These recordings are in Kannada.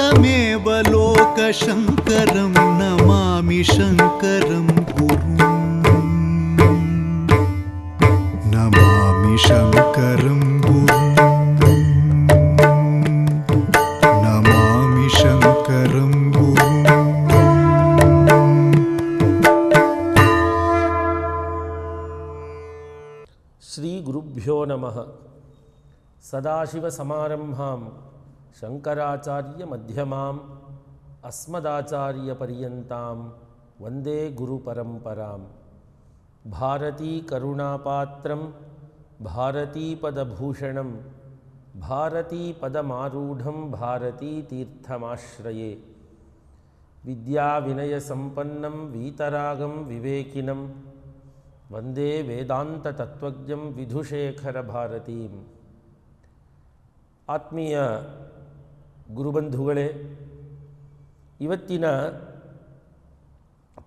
तमेव लोकशङ्करं नमामि शङ्करं नमामि शङ्करं श्रीगुरुभ्यो नमः। सदाशिवसमारम्भां शंकराचार्य मध्यमा अस्मदाचार्यपर्यता शङ्कराचार्यमध्यमाम् अस्मदाचार्यपर्यन्तां वंदे गुरुपरम्परां भारतीकरुणापात्रं विद्या विनय भारतीतीर्थमाश्रये वीतरागम विवेकिन वंदे वेदातत्व विधुशेखर भारती आत्मीय ಗುರುಬಂಧುಗಳೇ, ಇವತ್ತಿನ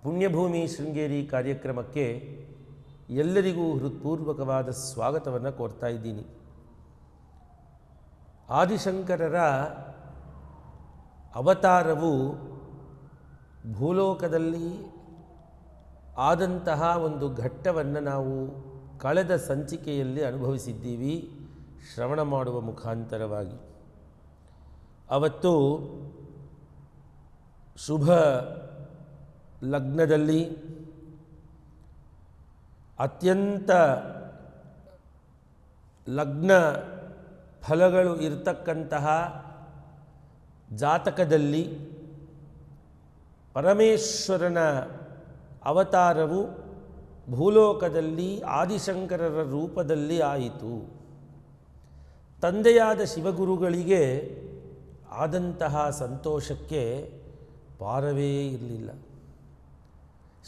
ಪುಣ್ಯಭೂಮಿ ಶೃಂಗೇರಿ ಕಾರ್ಯಕ್ರಮಕ್ಕೆ ಎಲ್ಲರಿಗೂ ಹೃತ್ಪೂರ್ವಕವಾದ ಸ್ವಾಗತವನ್ನು ಕೋರ್ತಾ ಇದ್ದೀನಿ. ಆದಿಶಂಕರರ ಅವತಾರವು ಭೂಲೋಕದಲ್ಲಿ ಆದಂತಹ ಒಂದು ಘಟ್ಟವನ್ನು ನಾವು ಕಳೆದ ಸಂಚಿಕೆಯಲ್ಲಿ ಅನುಭವಿಸಿದ್ದೀವಿ ಶ್ರವಣ ಮಾಡುವ ಮುಖಾಂತರವಾಗಿ. ಅವತ್ತು ಶುಭ ಲಗ್ನದಲ್ಲಿ ಅತ್ಯಂತ ಲಗ್ನ ಫಲಗಳು ಇರತಕ್ಕಂತಹ ಜಾತಕದಲ್ಲಿ ಪರಮೇಶ್ವರನ ಅವತಾರವು ಭೂಲೋಕದಲ್ಲಿ ಆದಿಶಂಕರರ ರೂಪದಲ್ಲಿ ಆಯಿತು. ತಂದೆಯಾದ ಶಿವಗುರುಗಳಿಗೆ ಆದಂತಹ ಸಂತೋಷಕ್ಕೆ ಪಾರವೇ ಇರಲಿಲ್ಲ.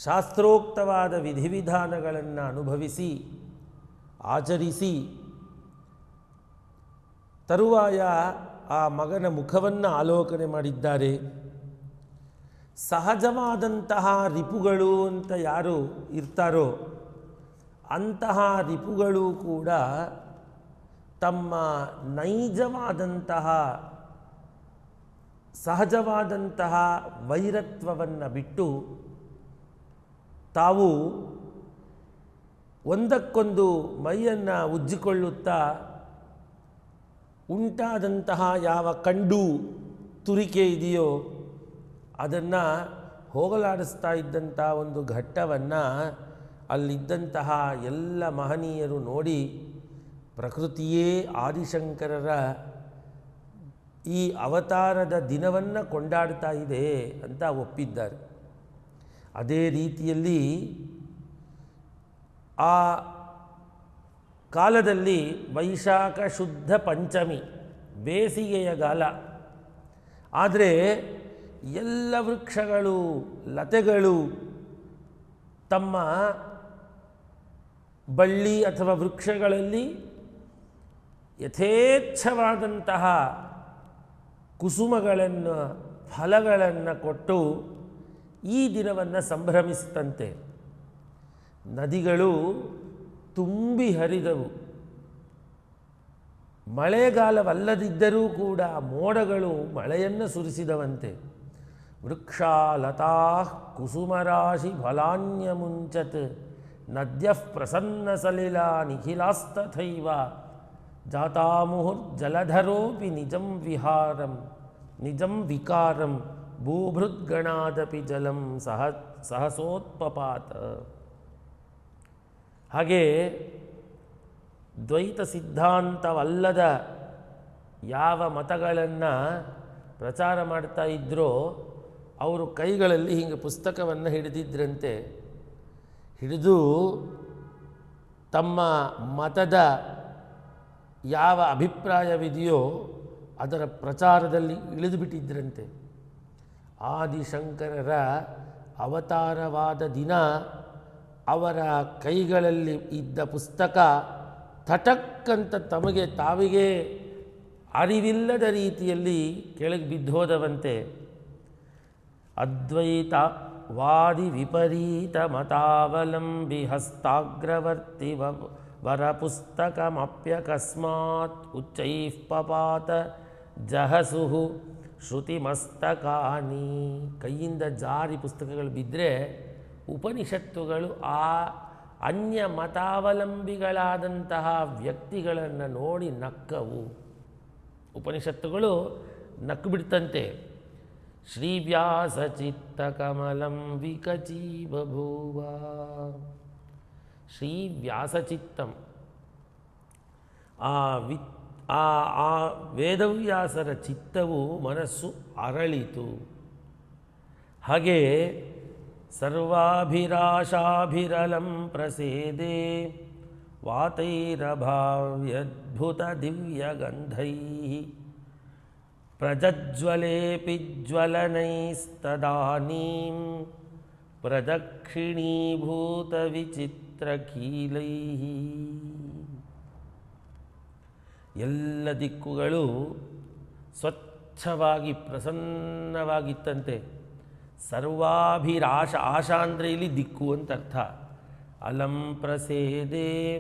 ಶಾಸ್ತ್ರೋಕ್ತವಾದ ವಿಧಿವಿಧಾನಗಳನ್ನು ಅನುಭವಿಸಿ, ಆಚರಿಸಿ, ತರುವಾಯ ಆ ಮಗನ ಮುಖವನ್ನು ಆಲೋಕನೆ ಮಾಡಿದ್ದಾರೆ. ಸಹಜವಾದಂತಹ ರಿಪುಗಳು ಅಂತ ಯಾರು ಇರ್ತಾರೋ ಅಂತಹ ರಿಪುಗಳು ಕೂಡ ತಮ್ಮ ನೈಜವಾದಂತಹ ಸಹಜವಾದಂತಹ ವೈರತ್ವವನ್ನು ಬಿಟ್ಟು ತಾವು ಒಂದಕ್ಕೊಂದು ಮೈಯನ್ನು ಉಜ್ಜಿಕೊಳ್ಳುತ್ತಾ ಉಂಟಾದಂತಹ ಯಾವ ಕಂಡು ತುರಿಕೆ ಇದೆಯೋ ಅದನ್ನು ಹೋಗಲಾಡಿಸ್ತಾ ಇದ್ದಂಥ ಒಂದು ಘಟ್ಟವನ್ನು ಅಲ್ಲಿದ್ದಂತಹ ಎಲ್ಲ ಮಹನೀಯರು ನೋಡಿ ಪ್ರಕೃತಿಯೇ ಆದಿಶಂಕರರ ಈ ಅವತಾರದ ದಿನವನ್ನು ಕೊಂಡಾಡ್ತಾ ಇದೆ ಅಂತ ಒಪ್ಪಿದ್ದಾರೆ. ಅದೇ ರೀತಿಯಲ್ಲಿ ಆ ಕಾಲದಲ್ಲಿ ವೈಶಾಖ ಶುದ್ಧ ಪಂಚಮಿ, ಬೇಸಿಗೆಯ ಕಾಲ. ಆದರೆ ಎಲ್ಲ ವೃಕ್ಷಗಳು, ಲತೆಗಳು ತಮ್ಮ ಬಳ್ಳಿ ಅಥವಾ ವೃಕ್ಷಗಳಲ್ಲಿ ಯಥೇಚ್ಛವಾದಂತಹ ಕುಸುಮಗಳನ್ನು, ಫಲಗಳನ್ನು ಕೊಟ್ಟು ಈ ದಿನವನ್ನು ಸಂಭ್ರಮಿಸಿತಂತೆ. ನದಿಗಳು ತುಂಬಿ ಹರಿದವು. ಮಳೆಗಾಲವಲ್ಲದಿದ್ದರೂ ಕೂಡ ಮೋಡಗಳು ಮಳೆಯನ್ನು ಸುರಿಸಿದವಂತೆ. ವೃಕ್ಷಾಲತಾ ಕುಸುಮರಾಶಿ ಫಲಾನ್ಯ ಮುಂಚತ್ ನದ್ಯ ಪ್ರಸನ್ನ ಸಲಿಲ ನಿಖಿಲಾಸ್ತಥೈವ. ಜಾತಾಮುಹುರ್ಜಲಧರೋಪಿ ನಿಜಂ ವಿಹಾರಂ ನಿಜಂ ವಿಕಾರಂ ಭೂಭೃದ್ಗಣಾದಪಿ ಜಲಂ ಸಹ ಸಹಸೋತ್ಪಪಾತ ಹಾಗೆ ದ್ವೈತ ಸಿದ್ಧಾಂತವಲ್ಲದ ಯಾವ ಮತಗಳನ್ನು ಪ್ರಚಾರ ಮಾಡ್ತಾ ಇದ್ದರೋ ಅವರು ಕೈಗಳಲ್ಲಿ ಹಿಂಗೆ ಪುಸ್ತಕವನ್ನು ಹಿಡಿದಿದ್ರಂತೆ, ಹಿಡಿದು ತಮ್ಮ ಮತದ ಯಾವ ಅಭಿಪ್ರಾಯವಿದೆಯೋ ಅದರ ಪ್ರಚಾರದಲ್ಲಿ ಇಳಿದುಬಿಟ್ಟಿದ್ರಂತೆ. ಆದಿಶಂಕರರ ಅವತಾರವಾದ ದಿನ ಅವರ ಕೈಗಳಲ್ಲಿ ಇದ್ದ ಪುಸ್ತಕ ಥಟಕ್ಕಂತ ತಮಗೆ ತಾವಿಗೆ ಅರಿವಿಲ್ಲದ ರೀತಿಯಲ್ಲಿ ಕೆಳಗೆ ಬಿದ್ದೋದವಂತೆ. ಅದ್ವೈತ ವಾದಿ ವಿಪರೀತ ಮತಾವಲಂಬಿ ಹಸ್ತಾಗ್ರವರ್ತಿ ವ- ಉಚ್ಚೈ ಪಪಾತ ಜಹಸು ಶ್ರುತಿಮಸ್ತಕಾನಿ ಕೈಯಿಂದ ಜಾರಿ ಪುಸ್ತಕಗಳು ಬಿದ್ದರೆ ಉಪನಿಷತ್ತುಗಳು ಆ ಅನ್ಯ ಮತಾವಲಂಬಿಗಳಾದಂತಹ ವ್ಯಕ್ತಿಗಳನ್ನು ನೋಡಿ ನಕ್ಕವು. ಉಪನಿಷತ್ತುಗಳು ನಕ್ಕು ಬಿಡ್ತಂತೆ. ಶ್ರೀವ್ಯಾಸಚಿತ್ತಕಮಲಂ ವಿಕಚೀ ಬಭೂವ ಶ್ರೀವ್ಯಾಸಚಿತ್ತಂ ಆ ವಿ ಆ ಆ ವೇದವ್ಯಾಸರ ಚಿತ್ತವು ಮನಸ್ಸು ಅರಳಿತು ಹಾಗೆ ಸರ್ವಾಭಿರಾಶಾಭಿರಲಂ ಪ್ರಸೇದೆ ವಾತೈರಭಾವ್ಯದ್ಭುತ ದಿವ್ಯಗಂಧೈ ಪ್ರಜ್ವಲೇಪಿ ಜ್ವಲನೈಸ್ತದಾನೀಂ ಪ್ರದಕ್ಷಿಣೀಭೂತ ವಿಚಿತ್ರಕೀಲೈ ಎಲ್ಲ ದಿಕ್ಕುಗಳು ಸ್ವಚ್ಛವಾಗಿ ಪ್ರಸನ್ನವಾಗಿತ್ತಂತೆ. ಸರ್ವಾಭಿರಾಶ ಆಶಾ ಅಂದರೆ ಇಲ್ಲಿ ದಿಕ್ಕು ಅಂತ ಅರ್ಥ. ಅಲಂ ಪ್ರಸೇದೆ.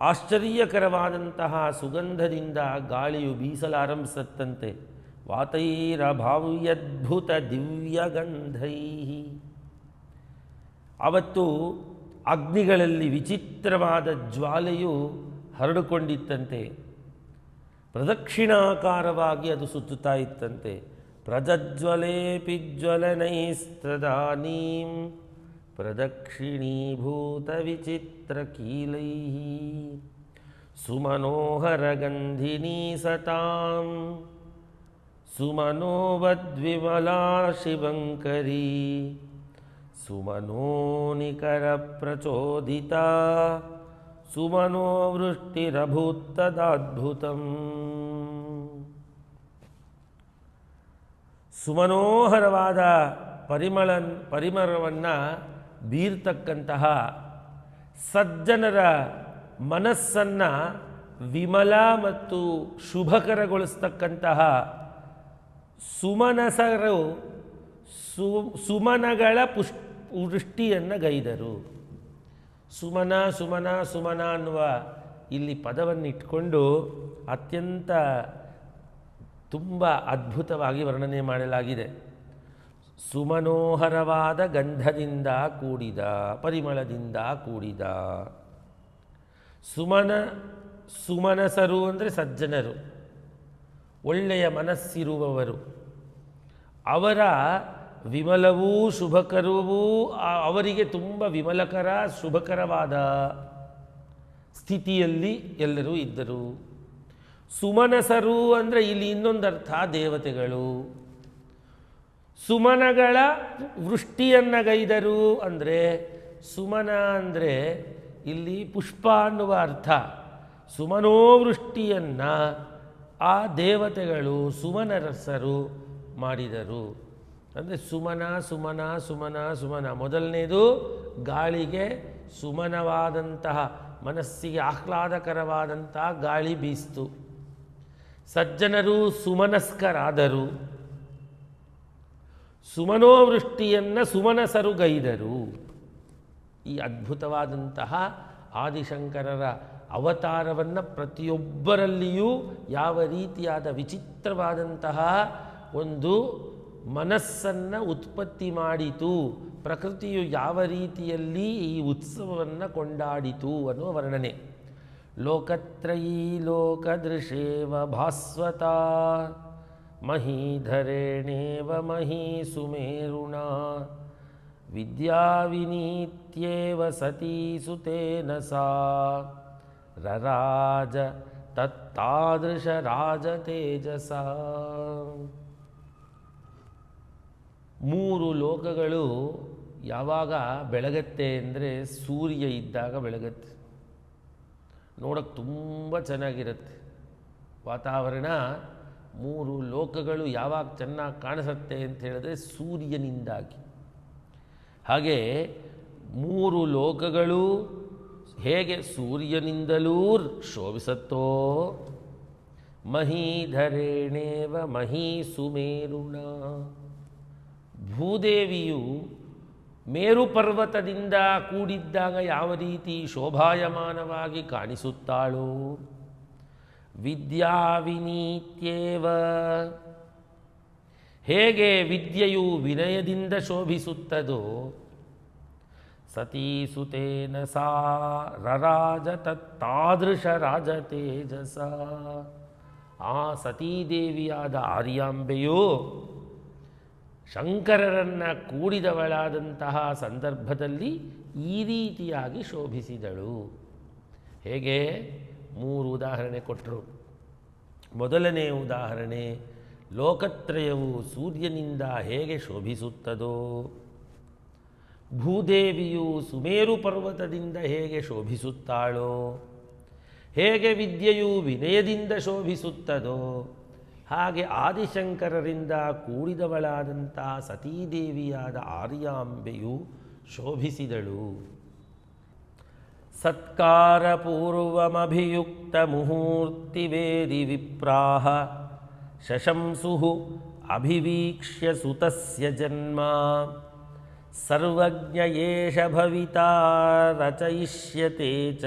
ಆಶ್ಚರ್ಯಕರವಾದಂತಹ ಸುಗಂಧದಿಂದ ಗಾಳಿಯು ಬೀಸಲಾರಂಭಿಸತ್ತಂತೆ. ವಾತೈರಭಾವ್ಯದ್ಭುತ ದಿವ್ಯಗಂಧೈ. ಅವತ್ತು ಅಗ್ನಿಗಳಲ್ಲಿ ವಿಚಿತ್ರವಾದ ಜ್ವಾಲೆಯು ಹರಡಿಕೊಂಡಿತ್ತಂತೆ. ಪ್ರದಕ್ಷಿಣಾಕಾರವಾಗಿ ಅದು ಸುತ್ತುತ್ತಾ ಇತ್ತಂತೆ. ಪ್ರಜ್ವಲೇಪಿ ಜ್ವಲನೈಸ್ತದಾನೀಂ ಪ್ರದಕ್ಷಿಣೀಭೂತ ವಿಚಿತ್ರಕೀಲೈ ಸುಮನೋಹರಗಂಧಿನೀ ಸತಾಂ ಸುಮನೋವದ್ವಿಮಲಾ ಶಿವಂಕರಿ ಸುಮನೋನಿಕರ ಪ್ರಚೋದಿತ ಸುಮನೋವೃಷ್ಟಿರಭೂತ್ತದಾದ್ಭುತಂ ಸುಮನೋಹರವಾದ ಪರಿಮಳ ಪರಿಮಳವನ್ನು ಬೀರ್ತಕ್ಕಂತಹ ಸಜ್ಜನರ ಮನಸ್ಸನ್ನು ವಿಮಲ ಮತ್ತು ಶುಭಕರಗೊಳಿಸ್ತಕ್ಕಂತಹ ಸುಮನಸರು ಸು, ಸುಮನಗಳ ಪುಷ್ ಗೈದರು. ಸುಮನ ಸುಮನ ಸುಮನ ಅನ್ನುವ ಇಲ್ಲಿ ಪದವನ್ನು ಇಟ್ಕೊಂಡು ಅತ್ಯಂತ ತುಂಬ ಅದ್ಭುತವಾಗಿ ವರ್ಣನೆ ಮಾಡಲಾಗಿದೆ. ಸುಮನೋಹರವಾದ ಗಂಧದಿಂದ ಕೂಡಿದ, ಪರಿಮಳದಿಂದ ಕೂಡಿದ. ಸುಮನ, ಸುಮನಸರು ಅಂದರೆ ಸಜ್ಜನರು. ಒಳ್ಳೆಯ ಮನಸ್ಸಿರುವವರು. ಅವರ ವಿಮಲವೂ ಶುಭಕರವೂ ಅವರಿಗೆ ತುಂಬ ವಿಮಲಕರ, ಶುಭಕರವಾದ ಸ್ಥಿತಿಯಲ್ಲಿ ಎಲ್ಲರೂ ಇದ್ದರು. ಸುಮನಸರು ಅಂದರೆ ಇಲ್ಲಿ ಇನ್ನೊಂದು ಅರ್ಥ ದೇವತೆಗಳು. ಸುಮನಗಳ ವೃಷ್ಟಿಯನ್ನು ಗೈದರು ಅಂದರೆ, ಸುಮನ ಅಂದರೆ ಇಲ್ಲಿ ಪುಷ್ಪ ಅನ್ನುವ ಅರ್ಥ. ಸುಮನೋವೃಷ್ಟಿಯನ್ನು ಆ ದೇವತೆಗಳು, ಸುಮನರಸರು ಮಾಡಿದರು. ಅಂದರೆ ಸುಮನ ಸುಮನ ಸುಮನ ಸುಮನ. ಮೊದಲನೇದು ಗಾಳಿಗೆ ಸುಮನವಾದಂತಹ, ಮನಸ್ಸಿಗೆ ಆಹ್ಲಾದಕರವಾದಂತಹ ಗಾಳಿ ಬೀಸ್ತು. ಸಜ್ಜನರು ಸುಮನಸ್ಕರಾದರು. ಸುಮನೋವೃಷ್ಟಿಯನ್ನು ಸುಮನಸರುಗೈದರು ಈ ಅದ್ಭುತವಾದಂತಹ ಆದಿಶಂಕರರ ಅವತಾರವನ್ನು ಪ್ರತಿಯೊಬ್ಬರಲ್ಲಿಯೂ ಯಾವ ರೀತಿಯಾದ ವಿಚಿತ್ರವಾದಂತಹ ಒಂದು ಮನಸ್ಸನ್ನು ಉತ್ಪತ್ತಿ ಮಾಡಿತು. ಪ್ರಕೃತಿಯು ಯಾವ ರೀತಿಯಲ್ಲಿ ಈ ಉತ್ಸವವನ್ನು ಕೊಂಡಾಡಿತು ಅನ್ನುವ ವರ್ಣನೆ. ಲೋಕತ್ರಯೀ ಲೋಕದೃಶೇವ ಭಾಸ್ವತ, ಮಹೀಧರೇಣೇವ ಮಹೀ ಸುಮೇರುಣ ವಿದ್ಯಾವಿನೀತ್ಯೇವ ಸತೀ ಸುತೇನ ಸಾ, ರರಾಜ ತತ್ತಾದೃಶ ರಾಜ ತೇಜಸ. ಮೂರು ಲೋಕಗಳು ಯಾವಾಗ ಬೆಳಗತ್ತೆ ಅಂದರೆ ಸೂರ್ಯ ಇದ್ದಾಗ ಬೆಳಗತ್ತೆ. ನೋಡೋಕ್ಕೆ ತುಂಬ ಚೆನ್ನಾಗಿರುತ್ತೆ. ವಾತಾವರಣ ಮೂರು ಲೋಕಗಳು ಯಾವಾಗ ಚೆನ್ನಾಗಿ ಕಾಣಿಸುತ್ತೆ ಅಂತ ಹೇಳಿದ್ರೆ ಸೂರ್ಯನಿಂದಾಗಿ. ಹಾಗೆ ಮೂರು ಲೋಕಗಳು ಹೇಗೆ ಸೂರ್ಯನಿಂದಲೂ ಶೋಭಿಸತ್ತೋ? ಮಹೀಧರೇಣೇವ ಮಹೀ ಸುಮೇರುಣ ಭೂದೇವಿಯು ಮೇರು ಪರ್ವತದಿಂದ ಕೂಡಿದ್ದಾಗ ಯಾವ ರೀತಿ ಶೋಭಾಯಮಾನವಾಗಿ ಕಾಣಿಸುತ್ತಾಳೋ? ವಿದ್ಯಾವಿನೀತ್ಯೇವ ಹೇಗೆ ವಿದ್ಯೆಯು ವಿನಯದಿಂದ ಶೋಭಿಸುತ್ತದೋ? ಸತೀಸುತೇನ ಸಾ ರರಾಜ ತಾದೃಶ ರಾಜ ತೇಜಸ. ಆ ಸತೀದೇವಿಯಾದ ಆರ್ಯಾಂಬೆಯು ಶಂಕರರನ್ನು ಕೂಡಿದವಳಾದಂತಹ ಸಂದರ್ಭದಲ್ಲಿ ಈ ರೀತಿಯಾಗಿ ಶೋಭಿಸಿದಳು. ಹೇಗೆ? ಮೂರು ಉದಾಹರಣೆ ಕೊಟ್ಟರು ಮೊದಲನೇ ಉದಾಹರಣೆ, ಲೋಕತ್ರಯವು ಸೂರ್ಯನಿಂದ ಹೇಗೆ ಶೋಭಿಸುತ್ತದೋ, ಭೂದೇವಿಯು ಸುಮೇರು ಪರ್ವತದಿಂದ ಹೇಗೆ ಶೋಭಿಸುತ್ತಾಳೋ, ಹೇಗೆ ವಿದ್ಯೆಯು ವಿನಯದಿಂದ ಶೋಭಿಸುತ್ತದೋ ಹಾಗೆ ಆದಿಶಂಕರರಿಂದ ಕೂಡಿದವಳಾದಂತಹ ಸತೀದೇವಿಯಾದ ಆರ್ಯಾಂಬೆಯು ಶೋಭಿಸಿದಳು. ಸತ್ಕಾರಪೂರ್ವಮಭಿಯುಕ್ತ ಮುಹೂರ್ತಿವೇದಿ ವಿಪ್ರಾಹ ಶಶಂಸು ಅಭಿವೀಕ್ಷ್ಯ ಸುತಸ್ಯ ಜನ್ಮ. ಸರ್ವಜ್ಞ ಭವಿತಾ ರಚಯಿಷ್ಯತೆ ಚ.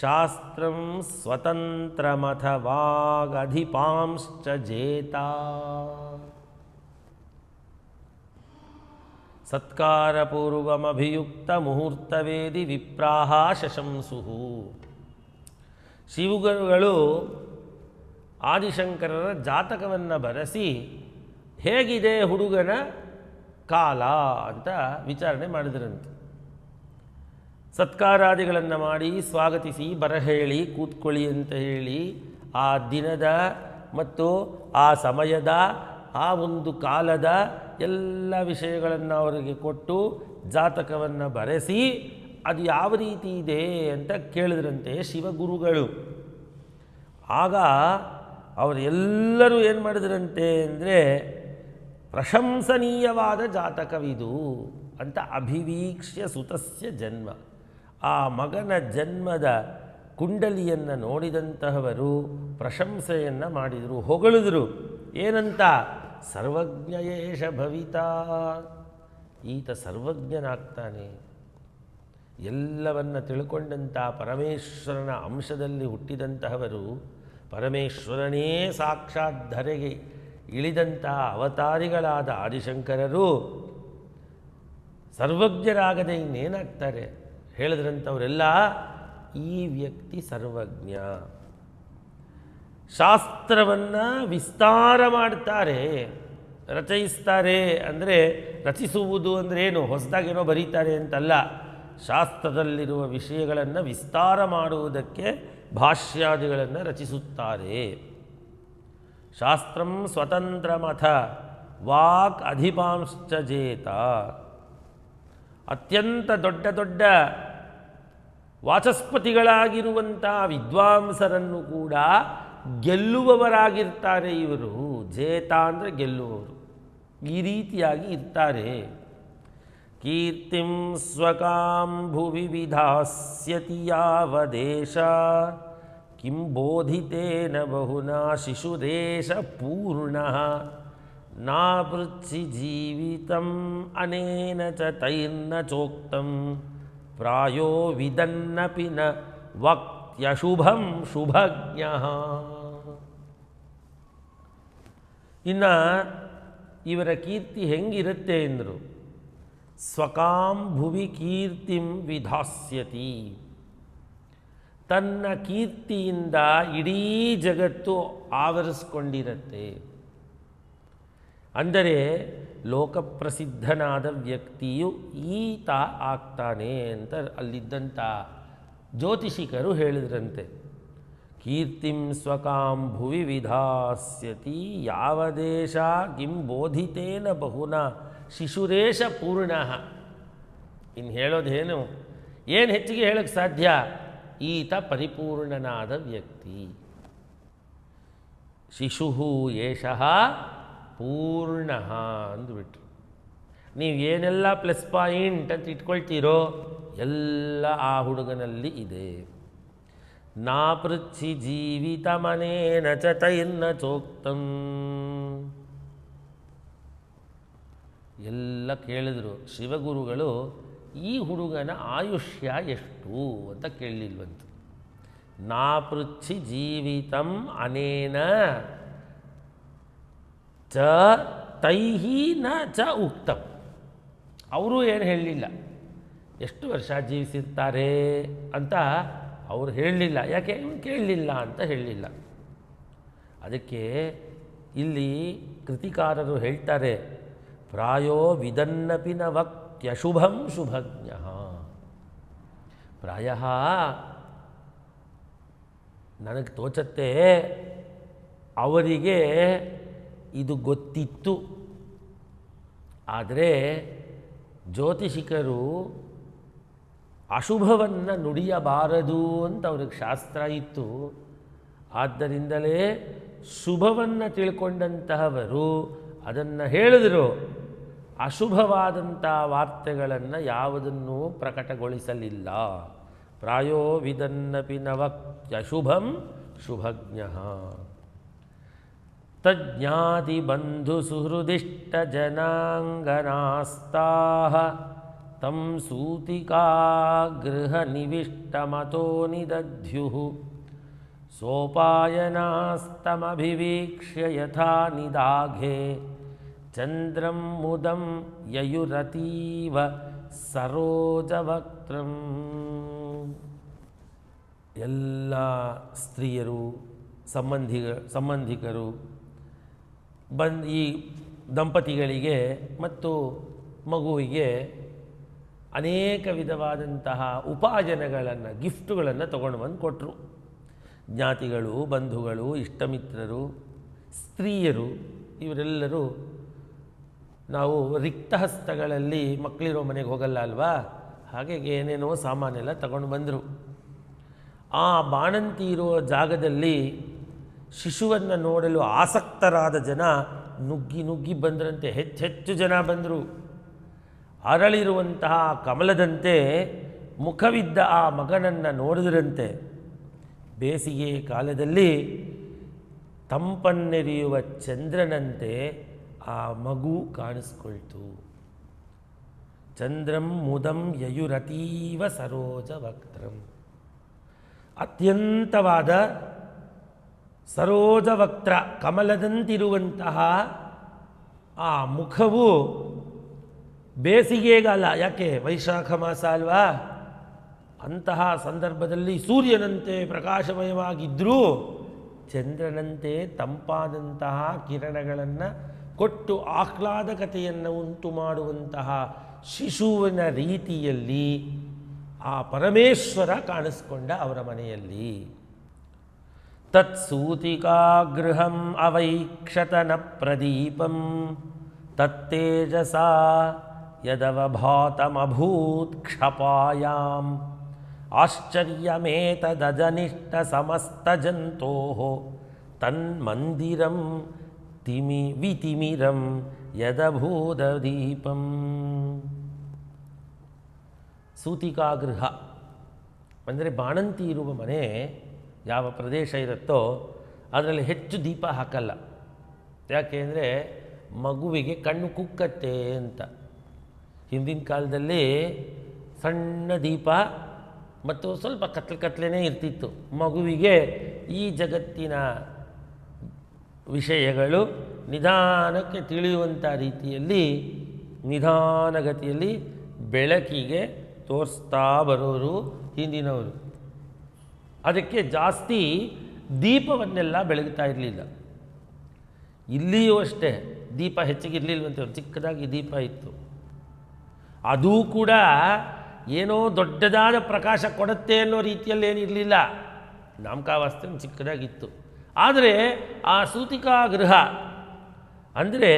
ಶಾಸ್ತ್ರಂ ಸ್ವತಂತ್ರಮಥ ವಾಗಧಿಪಾಂಶ್ಚ ಜೇತಾ. ಸತ್ಕಾರಪೂರ್ವಮಭಿಯುಕ್ತ ಮುಹೂರ್ತವೇದಿ ವಿಪ್ರಾಹ ಶಶಂಸು. ಶಿವಗುರುಗಳು ಆದಿಶಂಕರರ ಜಾತಕವನ್ನು ಬರೆಸಿ ಹೇಗಿದೆ ಹುಡುಗನ ಕಾಲ ಅಂತ ವಿಚಾರಣೆ ಮಾಡಿದರಂತೆ. ಸತ್ಕಾರಾದಿಗಳನ್ನು ಮಾಡಿ ಸ್ವಾಗತಿಸಿ ಬರ ಹೇಳಿ ಕೂತ್ಕೊಳ್ಳಿ ಅಂತ ಹೇಳಿ ಆ ದಿನದ ಮತ್ತು ಆ ಸಮಯದ, ಆ ಒಂದು ಕಾಲದ ಎಲ್ಲ ವಿಷಯಗಳನ್ನು ಅವರಿಗೆ ಕೊಟ್ಟು ಜಾತಕವನ್ನು ಬರೆಸಿ, ಅದು ಯಾವ ರೀತಿ ಇದೆ ಅಂತ ಕೇಳಿದ್ರಂತೆ ಶಿವಗುರುಗಳು. ಆಗ ಅವರೆಲ್ಲರೂ ಏನು ಮಾಡಿದ್ರಂತೆ ಅಂದರೆ, ಪ್ರಶಂಸನೀಯವಾದ ಜಾತಕವಿದು ಅಂತ ಅಭಿವೀಕ್ಷ್ಯ ಸುತಸ್ಯ ಜನ್ಮ. ಆ ಮಗನ ಜನ್ಮದ ಕುಂಡಲಿಯನ್ನು ನೋಡಿದಂತಹವರು ಪ್ರಶಂಸೆಯನ್ನು ಮಾಡಿದರು, ಹೊಗಳಿದ್ರು. ಏನಂತ? ಸರ್ವಜ್ಞಯೇಶ ಭವಿತಾ. ಈತ ಸರ್ವಜ್ಞನಾಗ್ತಾನೆ. ಎಲ್ಲವನ್ನು ತಿಳ್ಕೊಂಡಂಥ ಪರಮೇಶ್ವರನ ಅಂಶದಲ್ಲಿ ಹುಟ್ಟಿದಂತಹವರು ಪರಮೇಶ್ವರನೇ ಸಾಕ್ಷಾತ್ ಧರೆಗೆ ಇಳಿದಂಥ ಅವತಾರಿಗಳಾದ ಆದಿಶಂಕರರು ಸರ್ವಜ್ಞರಾಗದೆ ಇನ್ನೇನಾಗ್ತಾರೆ? ಹೇಳಿದ್ರಂಥವರೆಲ್ಲ ಈ ವ್ಯಕ್ತಿ ಸರ್ವಜ್ಞ. ಶಾಸ್ತ್ರವನ್ನು ವಿಸ್ತಾರ ಮಾಡ್ತಾರೆ, ರಚಯಿಸ್ತಾರೆ ಅಂದರೆ ರಚಿಸುವುದು ಅಂದರೆ ಏನು? ಹೊಸದಾಗೇನೋ ಬರೀತಾರೆ ಅಂತಲ್ಲ. ಶಾಸ್ತ್ರದಲ್ಲಿರುವ ವಿಷಯಗಳನ್ನು ವಿಸ್ತಾರ ಮಾಡುವುದಕ್ಕೆ ಭಾಷ್ಯಾದಿಗಳನ್ನು ರಚಿಸುತ್ತಾರೆ. ಶಾಸ್ತ್ರಂ ಸ್ವತಂತ್ರಮಥ, ವಾಕ್ ಅಧಿಪಾಂಶ್ಚ ಜೇತ. ಅತ್ಯಂತ ದೊಡ್ಡ ದೊಡ್ಡ ವಾಚಸ್ಪತಿಗಳಾಗಿರುವಂಥ ವಿದ್ವಾಂಸರನ್ನು ಕೂಡ ಗೆಲ್ಲುವವರಾಗಿರ್ತಾರೆ ಇವರು. ಜೇತ ಅಂದರೆ ಗೆಲ್ಲುವವರು. ಈ ರೀತಿಯಾಗಿ ಇರ್ತಾರೆ. ಕೀರ್ತಿಂ ಸ್ವಕಾಂ ವಿಧಾಸ್ಯತಿ ಯಾವದೇಶ? ಕಿಂ ಬೋಧಿತೇನ ಬಹುನಾ ಶಿಶುದೇಶ ಪೂರ್ಣ? ನಾಪೃಚ್ಛಿ ಜೀವಿತಂ ಅನೇನ ಚ ತೈರ್ನ ಚೋಕ್ತಂ ಪ್ರಾಯೋ ವಿದನ್ನಪಿ ನ ವಕ್ತ್ಯಶುಭಂ ಶುಭಜ್ಞ ಇನ್ನು ಇವರ ಕೀರ್ತಿ ಹೆಂಗಿರುತ್ತೆ ಎಂದರು ಸ್ವಕಾಂ ಭುವಿ ಕೀರ್ತಿಂ ವಿಧಾಸ್ಯತಿ ತನ್ನ ಕೀರ್ತಿಯಿಂದ ಇಡೀ ಜಗತ್ತು ಆವರಿಸ್ಕೊಂಡಿರತ್ತೆ ಅಂದರೆ ಲೋಕಪ್ರಸಿದ್ಧನಾದ ವ್ಯಕ್ತಿಯು ಈತ ಆಗ್ತಾನೆ ಅಂತ ಅಲ್ಲಿದ್ದಂಥ ಜ್ಯೋತಿಷಿಕರು ಹೇಳಿದ್ರಂತೆ. ಕೀರ್ತಿಂ ಸ್ವಕಾಂ ಭುವಿ ವಿಧಾಸ್ಯತಿ, ಯಾವ ದೇಶ ಕಿಂ ಬೋಧಿತೇನ ಬಹುನ ಶಿಶುರೇಶ ಪೂರ್ಣ. ಇನ್ನು ಹೇಳೋದೇನು? ಏನು ಹೆಚ್ಚಿಗೆ ಹೇಳಕ್ಕೆ ಸಾಧ್ಯ? ಈತ ಪರಿಪೂರ್ಣನಾದ ವ್ಯಕ್ತಿ. ಶಿಶು ಏಷಃ ಪೂರ್ಣ ಅಂದುಬಿಟ್ರು. ನೀವು ಏನೆಲ್ಲ ಪ್ಲಸ್ ಪಾಯಿಂಟ್ ಅಂತ ಇಟ್ಕೊಳ್ತೀರೋ ಎಲ್ಲ ಆ ಹುಡುಗನಲ್ಲಿ ಇದೆ. ನಾಪೃಚ್ಛಿ ಜೀವಿತ ಮನೇನ ಚ ತೈರ್ನ ಚೋಕ್ತಂ. ಎಲ್ಲ ಕೇಳಿದ್ರು ಶಿವಗುರುಗಳು, ಈ ಹುಡುಗನ ಆಯುಷ್ಯ ಎಷ್ಟು ಅಂತ ಕೇಳಲಿಲ್ವಂತು. ನಾ ಪೃಚ್ಛಿ ಜೀವಿತಂ ಅನೇನ ಚ ತೈಹಿ ನ ಚ ಉಕ್ತಂ. ಅವರು ಏನು ಹೇಳಲಿಲ್ಲ. ಎಷ್ಟು ವರ್ಷ ಜೀವಿಸಿರ್ತಾರೆ ಅಂತ ಅವರು ಹೇಳಲಿಲ್ಲ. ಯಾಕೆ? ಇವನು ಕೇಳಲಿಲ್ಲ ಅಂತ ಹೇಳಲಿಲ್ಲ. ಅದಕ್ಕೆ ಇಲ್ಲಿ ಕೃತಿಕಾರರು ಹೇಳ್ತಾರೆ, ಪ್ರಾಯೋ ವಿದನ್ನಪಿ ನ ವಕ್ತ್ಯಶುಭಂ ಶುಭಜ್ಞ. ಪ್ರಾಯ ನನಗೆ ತೋಚತ್ತೆ ಅವರಿಗೆ ಇದು ಗೊತ್ತಿತ್ತು. ಆದರೆ ಜ್ಯೋತಿಷಿಕರು ಅಶುಭವನ್ನು ನುಡಿಯಬಾರದು ಅಂತ ಅವ್ರಿಗೆ ಶಾಸ್ತ್ರ ಇತ್ತು. ಆದ್ದರಿಂದಲೇ ಶುಭವನ್ನು ತಿಳ್ಕೊಂಡಂತಹವರು ಅದನ್ನು ಹೇಳಿದರು. ಅಶುಭವಾದಂಥ ವಾರ್ತೆಗಳನ್ನು ಯಾವುದನ್ನೂ ಪ್ರಕಟಗೊಳಿಸಲಿಲ್ಲ. ಪ್ರಾಯೋ ವಿದನ್ನಪಿ ನವಕ್ಯಶುಭಂ ಶುಭಜ್ಞ. ತಜ್ಞಾತಿಬಂಧುಸುಹೃದಿಷ್ಟಜನಾಂಗನಾಸ್ತಾः तं सूतिकागृहनिविष्टमतो निदध्युः सोपायनास्तमभिवीक्ष्य यथा निदाघे चन्द्रं मुदं ययुरतीव सरोजवक्त्रम् ಎಲ್ಲ ಸ್ತ್ರೀಯರು ಸಂಬಂಧಿ ಸಂಬಂಧಿಕರು ಬಂದು ಈ ದಂಪತಿಗಳಿಗೆ ಮತ್ತು ಮಗುವಿಗೆ ಅನೇಕ ವಿಧವಾದಂತಹ ಉಪಾಯನಗಳನ್ನು ಗಿಫ್ಟುಗಳನ್ನು ತೊಗೊಂಡು ಬಂದು ಕೊಟ್ಟರು ಜ್ಞಾತಿಗಳು, ಬಂಧುಗಳು, ಇಷ್ಟಮಿತ್ರರು, ಸ್ತ್ರೀಯರು, ಇವರೆಲ್ಲರೂ ನಾವು ರಿಕ್ತಹಸ್ತಗಳಲ್ಲಿ ಮಕ್ಕಳಿರೋ ಮನೆಗೆ ಹೋಗಲ್ಲ ಅಲ್ವಾ? ಹಾಗೆ ಏನೇನೋ ಸಾಮಾನೆಲ್ಲ ತಗೊಂಡು ಬಂದರು. ಆ ಬಾಣಂತಿ ಇರುವ ಜಾಗದಲ್ಲಿ ಶಿಶುವನ್ನು ನೋಡಲು ಆಸಕ್ತರಾದ ಜನ ನುಗ್ಗಿ ನುಗ್ಗಿ ಬಂದರಂತೆ. ಹೆಚ್ಚೆಚ್ಚು ಜನ ಬಂದರು. ಅರಳಿರುವಂತಹ ಕಮಲದಂತೆ ಮುಖವಿದ್ದ ಆ ಮಗನನ್ನು ನೋಡಿದ್ರಂತೆ. ಬೇಸಿಗೆ ಕಾಲದಲ್ಲಿ ತಂಪನ್ನೆರೆಯುವ ಚಂದ್ರನಂತೆ ಆ ಮಗು ಕಾಣಿಸ್ಕೊಳ್ತು. ಚಂದ್ರಂ ಮುದಂ ಯಯುರತೀವ ಸರೋಜ ವಕ್ತ್ರಂ. ಅತ್ಯಂತವಾದ ಸರೋಜ ವಕ್ತ್ರ ಕಮಲದಂತಿರುವಂತಹ ಆ ಮುಖವು ಬೇಸಿಗೆಗಾಲ, ಯಾಕೆ ವೈಶಾಖ ಮಾಸ ಅಲ್ವಾ? ಅಂತಹ ಸಂದರ್ಭದಲ್ಲಿ ಸೂರ್ಯನಂತೆ ಪ್ರಕಾಶಮಯವಾಗಿದ್ದರೂ ಚಂದ್ರನಂತೆ ತಂಪಾದಂತಹ ಕಿರಣಗಳನ್ನು ಕೊಟ್ಟು ಆಹ್ಲಾದಕತೆಯನ್ನು ಉಂಟು ಮಾಡುವಂತಹ ಶಿಶುವಿನ ರೀತಿಯಲ್ಲಿ ಆ ಪರಮೇಶ್ವರ ಕಾಣಿಸ್ಕೊಂಡ ಅವರ ಮನೆಯಲ್ಲಿ. ತತ್ಸೂತಿಕಾಗೃಹಂ ಅವೈಕ್ಷತನ ಪ್ರದೀಪಂ ತತ್ತೇಜಸಾ ಯದವಭಾತಮಭೂತ್ ಕ್ಷಪಾಯಾಂ ಆಶ್ಚರ್ಯಮೇತದಜನಿಷ್ಟ ಸಮಸ್ತಜಂತೋ ತನ್ಮಂದಿರಂ ತಿಮಿ ವಿತಿಮಿರಂ ಯದಭೂದದೀಪಂ ಸೂತಿಕಾಗೃಹ ಅಂದರೆ ಬಾಣಂತಿ ಇರುವ ಮನೆ ಯಾವ ಪ್ರದೇಶ ಇರುತ್ತೋ ಅದರಲ್ಲಿ ಹೆಚ್ಚು ದೀಪ ಹಾಕಲ್ಲ. ಯಾಕೆ ಅಂದರೆ ಮಗುವಿಗೆ ಕಣ್ಣು ಕುಕ್ಕತ್ತೆ ಅಂತ. ಹಿಂದಿನ ಕಾಲದಲ್ಲಿ ಸಣ್ಣ ದೀಪ ಮತ್ತು ಸ್ವಲ್ಪ ಕತ್ಲೆ ಕತ್ಲೆನೇ ಇರ್ತಿತ್ತು. ಮಗುವಿಗೆ ಈ ಜಗತ್ತಿನ ವಿಷಯಗಳು ನಿಧಾನಕ್ಕೆ ತಿಳಿಯುವಂಥ ರೀತಿಯಲ್ಲಿ, ನಿಧಾನಗತಿಯಲ್ಲಿ ಬೆಳಕಿಗೆ ತೋರಿಸ್ತಾ ಬರೋರು ಹಿಂದಿನವರು. ಅದಕ್ಕೆ ಜಾಸ್ತಿ ದೀಪವನ್ನೆಲ್ಲ ಬೆಳಗ್ತಾ ಇರಲಿಲ್ಲ. ಇಲ್ಲಿಯೂ ಅಷ್ಟೇ, ದೀಪ ಹೆಚ್ಚಿಗೆ ಇರಲಿಲ್ವಂತೆ ಚಿಕ್ಕದಾಗಿ ದೀಪ ಇತ್ತು. ಅದೂ ಕೂಡ ಏನೋ ದೊಡ್ಡದಾದ ಪ್ರಕಾಶ ಕೊಡುತ್ತೆ ಅನ್ನೋ ರೀತಿಯಲ್ಲಿ ಏನಿರಲಿಲ್ಲ ನಾಮಕಾವಾಸ್ತೆ ಚಿಕ್ಕದಾಗಿತ್ತು. ಆದರೆ ಆ ಸೂತಿಕಾ ಗೃಹ, ಅಂದರೆ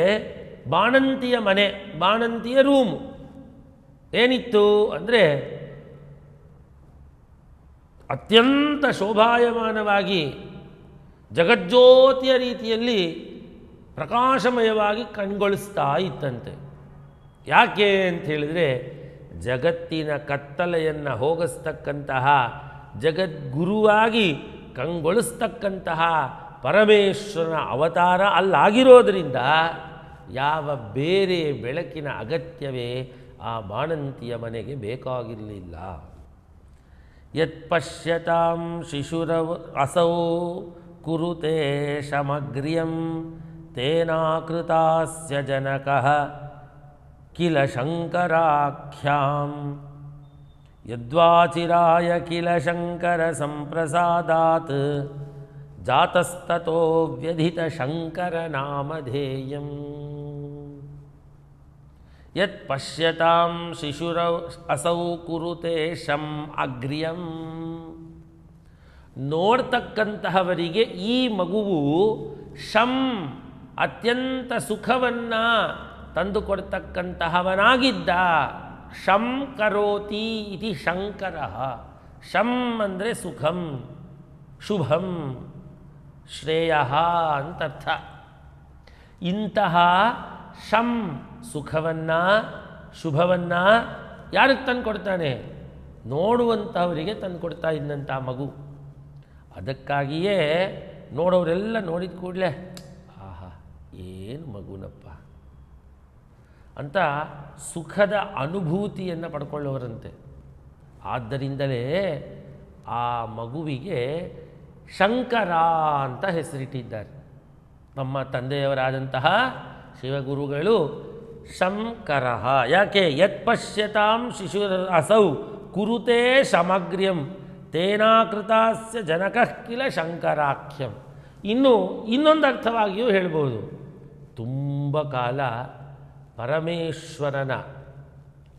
ಬಾಣಂತಿಯ ಮನೆ, ಬಾಣಂತಿಯ ರೂಮು ಏನಿತ್ತು ಅಂದರೆ ಅತ್ಯಂತ ಶೋಭಾಯಮಾನವಾಗಿ ಜಗಜ್ಯೋತಿಯ ರೀತಿಯಲ್ಲಿ ಪ್ರಕಾಶಮಯವಾಗಿ ಕಣ್ಗೊಳಿಸ್ತಾ ಇತ್ತಂತೆ. ಯಾಕೆ ಅಂತ ಹೇಳಿದರೆ ಜಗತ್ತಿನ ಕತ್ತಲೆಯನ್ನು ಹೋಗಿಸ್ತಕ್ಕಂತಹ ಜಗದ್ಗುರುವಾಗಿ ಕಂಗೊಳಿಸ್ತಕ್ಕಂತಹ ಪರಮೇಶ್ವರನ ಅವತಾರ ಅಲ್ಲಾಗಿರೋದರಿಂದ ಯಾವ ಬೇರೆ ಬೆಳಕಿನ ಅಗತ್ಯವೇ ಆ ಬಾಣಂತಿಯ ಮನೆಗೆ ಬೇಕಾಗಿರಲಿಲ್ಲ. ಯತ್ಪಶ್ಯತಾಂ ಶಿಶುರವ ಅಸೌ ಕುರುತೆ ಶಮಗ್ರ್ಯಂ ತೇನಾಕೃತಾಸ್ಯ ಜನಕಃ ಕಿಲ ಶಂಕರಾಖ್ಯಾಂ ಯದ್ವಾಚಿರಾಯ ಕಿಲ ಶಂಕರ ಸಂಪ್ರಸಾದಾತ್ ಜಾತಸ್ತತೋ ವ್ಯಧಿತ ಶಂಕರ ನಾಮಧೇಯಂ ಯತ್ ಪಶ್ಯತಾಂ ಶಿಶುರ ಅಸೌ ಕುರುತೆ ಶಂ ಅಗ್ರ್ಯಂ. ನೋಡ್ತಕ್ಕಂತಹವರಿಗೆ ಈ ಮಗುವು ಶಂ ಅತ್ಯಂತ ಸುಖವನ್ನು ತಂದುಕೊಡ್ತಕ್ಕಂತಹವನಾಗಿದ್ದ. ಶಂ ಕರೋತಿ ಇತಿ ಶಂಕರ. ಶಂ ಅಂದರೆ ಸುಖಂ, ಶುಭಂ, ಶ್ರೇಯ ಅಂತರ್ಥ. ಇಂತಹ ಶಂ ಸುಖವನ್ನು, ಶುಭವನ್ನ ಯಾರಿಗೆ ತಂದು ಕೊಡ್ತಾನೆ? ನೋಡುವಂಥವರಿಗೆ ತಂದು ಕೊಡ್ತಾ ಇದ್ದಂಥ ಮಗು. ಅದಕ್ಕಾಗಿಯೇ ನೋಡೋರೆಲ್ಲ ನೋಡಿದ ಕೂಡಲೇ, ಆಹಾ, ಏನು ಮಗುನಪ್ಪ? ಅಂತ ಸುಖದ ಅನುಭೂತಿಯನ್ನು ಪಡ್ಕೊಳ್ಳೋರಂತೆ. ಆದ್ದರಿಂದಲೇ ಆ ಮಗುವಿಗೆ ಶಂಕರ ಅಂತ ಹೆಸರಿಟ್ಟಿದ್ದಾರೆ. ನಮ್ಮ ತಂದೆಯವರಾದಂತಹ ಶಿವಗುರುಗಳು ಶಂಕರ. ಯಾಕೆ? ಯತ್ ಪಶ್ಯತಾಂ ಶಿಶು ಅಸೌ. ಕುರುತೆ ಸಮಗ್ರ್ಯಂ. ತೇನಾಕೃತಾಸ್ಯ ಜನಕಃ ಕಿಲ ಶಂಕರಾಖ್ಯಂ. ಇನ್ನು ಇನ್ನೊಂದು ಅರ್ಥವಾಗಿಯೂ ಹೇಳ್ಬೋದು. ತುಂಬ ಕಾಲ ಪರಮೇಶ್ವರನ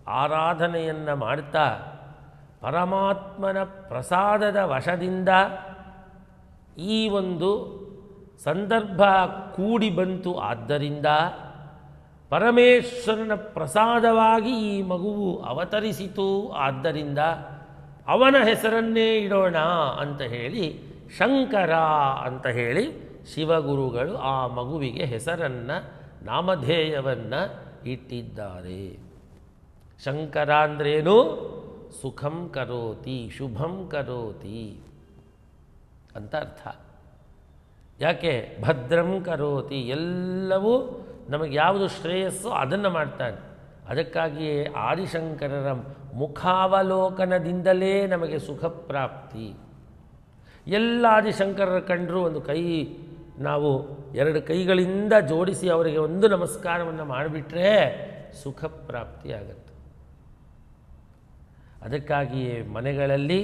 ಆರಾಧನೆಯನ್ನು ಮಾಡ್ತಾ ಪರಮಾತ್ಮನ ಪ್ರಸಾದದ ವಶದಿಂದ ಈ ಒಂದು ಸಂದರ್ಭ ಕೂಡಿ ಬಂತು. ಆದ್ದರಿಂದ ಪರಮೇಶ್ವರನ ಪ್ರಸಾದವಾಗಿ ಈ ಮಗುವು ಅವತರಿಸಿತು. ಆದ್ದರಿಂದ ಅವನ ಹೆಸರನ್ನೇ ಇಡೋಣ ಅಂತ ಹೇಳಿ, ಶಂಕರ ಅಂತ ಹೇಳಿ ಶಿವಗುರುಗಳು ಆ ಮಗುವಿಗೆ ಹೆಸರನ್ನು, ನಾಮಧೇಯವನ್ನು ಇಟ್ಟಿದ್ದಾರೆ. ಶಂಕರ ಅಂದ್ರೇನು? ಸುಖಂ ಕರೋತಿ, ಶುಭಂ ಕರೋತಿ ಅಂತ ಅರ್ಥ. ಯಾಕೆ? ಭದ್ರಂ ಕರೋತಿ, ಎಲ್ಲವೂ ನಮಗೆ ಯಾವುದು ಶ್ರೇಯಸ್ಸು ಅದನ್ನು ಮಾಡ್ತಾನೆ. ಅದಕ್ಕಾಗಿಯೇ ಆದಿಶಂಕರರ ಮುಖಾವಲೋಕನದಿಂದಲೇ ನಮಗೆ ಸುಖ ಪ್ರಾಪ್ತಿ ಎಲ್ಲ ಆದಿಶಂಕರರ ಕಂಡರೂ ಒಂದು ಕೈ, ನಾವು ಎರಡು ಕೈಗಳಿಂದ ಜೋಡಿಸಿ ಅವರಿಗೆ ಒಂದು ನಮಸ್ಕಾರವನ್ನು ಮಾಡಿಬಿಟ್ರೆ ಸುಖ ಪ್ರಾಪ್ತಿಯಾಗತ್ತೆ ಅದಕ್ಕಾಗಿಯೇ ಮನೆಗಳಲ್ಲಿ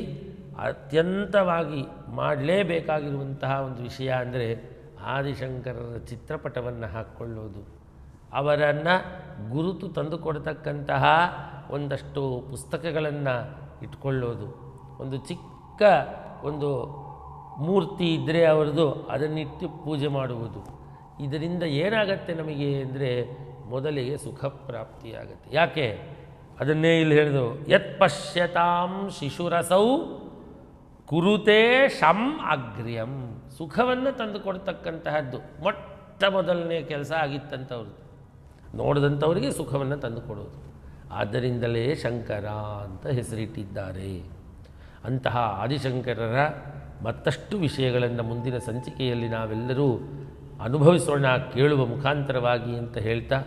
ಅತ್ಯಂತವಾಗಿ ಮಾಡಲೇಬೇಕಾಗಿರುವಂತಹ ಒಂದು ವಿಷಯ ಅಂದರೆ ಆದಿಶಂಕರರ ಚಿತ್ರಪಟವನ್ನು ಹಾಕ್ಕೊಳ್ಳೋದು. ಅವರನ್ನು ಗುರುತು ತಂದುಕೊಡ್ತಕ್ಕಂತಹ ಒಂದಷ್ಟು ಪುಸ್ತಕಗಳನ್ನು ಇಟ್ಕೊಳ್ಳೋದು. ಒಂದು ಚಿಕ್ಕ ಒಂದು ಮೂರ್ತಿ ಇದ್ದರೆ ಅವರದು ಅದನ್ನಿಟ್ಟು ಪೂಜೆ ಮಾಡುವುದು. ಇದರಿಂದ ಏನಾಗತ್ತೆ ನಮಗೆ ಅಂದರೆ ಮೊದಲಿಗೆ ಸುಖ ಪ್ರಾಪ್ತಿಯಾಗತ್ತೆ. ಯಾಕೆ? ಅದನ್ನೇ ಇಲ್ಲಿ ಹೇಳಿದು ಯತ್ ಪಶ್ಯತಾಂ ಶಿಶುರಸೌ ಕುರುತೆ ಶಂ ಅಗ್ರ್ಯಂ. ಸುಖವನ್ನು ತಂದು ಕೊಡ್ತಕ್ಕಂತಹದ್ದು ಮೊಟ್ಟ ಮೊದಲನೇ ಕೆಲಸ ಆಗಿತ್ತಂಥವ್ರದ್ದು ನೋಡಿದಂಥವರಿಗೆ ಸುಖವನ್ನು ತಂದು ಕೊಡೋದು ಆದ್ದರಿಂದಲೇ ಶಂಕರ ಅಂತ ಹೆಸರಿಟ್ಟಿದ್ದಾರೆ. ಅಂತಹ ಆದಿಶಂಕರರ ಮತ್ತಷ್ಟು ವಿಷಯಗಳನ್ನು ಮುಂದಿನ ಸಂಚಿಕೆಯಲ್ಲಿ ನಾವೆಲ್ಲರೂ ಅನುಭವಿಸೋಣ, ಕೇಳುವ ಮುಖಾಂತರವಾಗಿ ಅಂತ ಹೇಳ್ತಾ,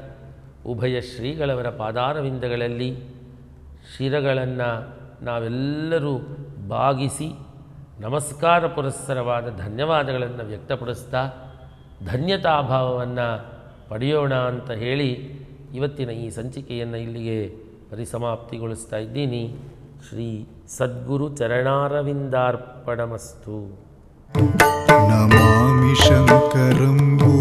ಉಭಯ ಶ್ರೀಗಳವರ ಪಾದಾರವಿಂದಗಳಲ್ಲಿ ಶಿರಗಳನ್ನು ನಾವೆಲ್ಲರೂ ಬಾಗಿಸಿ ನಮಸ್ಕಾರ ಪುರಸ್ಸರವಾದ ಧನ್ಯವಾದಗಳನ್ನು ವ್ಯಕ್ತಪಡಿಸ್ತಾ ಧನ್ಯತಾಭಾವವನ್ನು ಪಡೆಯೋಣ ಅಂತ ಹೇಳಿ ಇವತ್ತಿನ ಈ ಸಂಚಿಕೆಯನ್ನು ಇಲ್ಲಿಗೆ ಪರಿಸಮಾಪ್ತಿಗೊಳಿಸ್ತಾ ಇದ್ದೀನಿ. ಶ್ರೀ ಸದ್ಗುರು ಚರಣಾರವಿಂದಾರ್ಪಣಮಸ್ತು. ನಮಾಮಿ ಶಂಕರಂಭೂ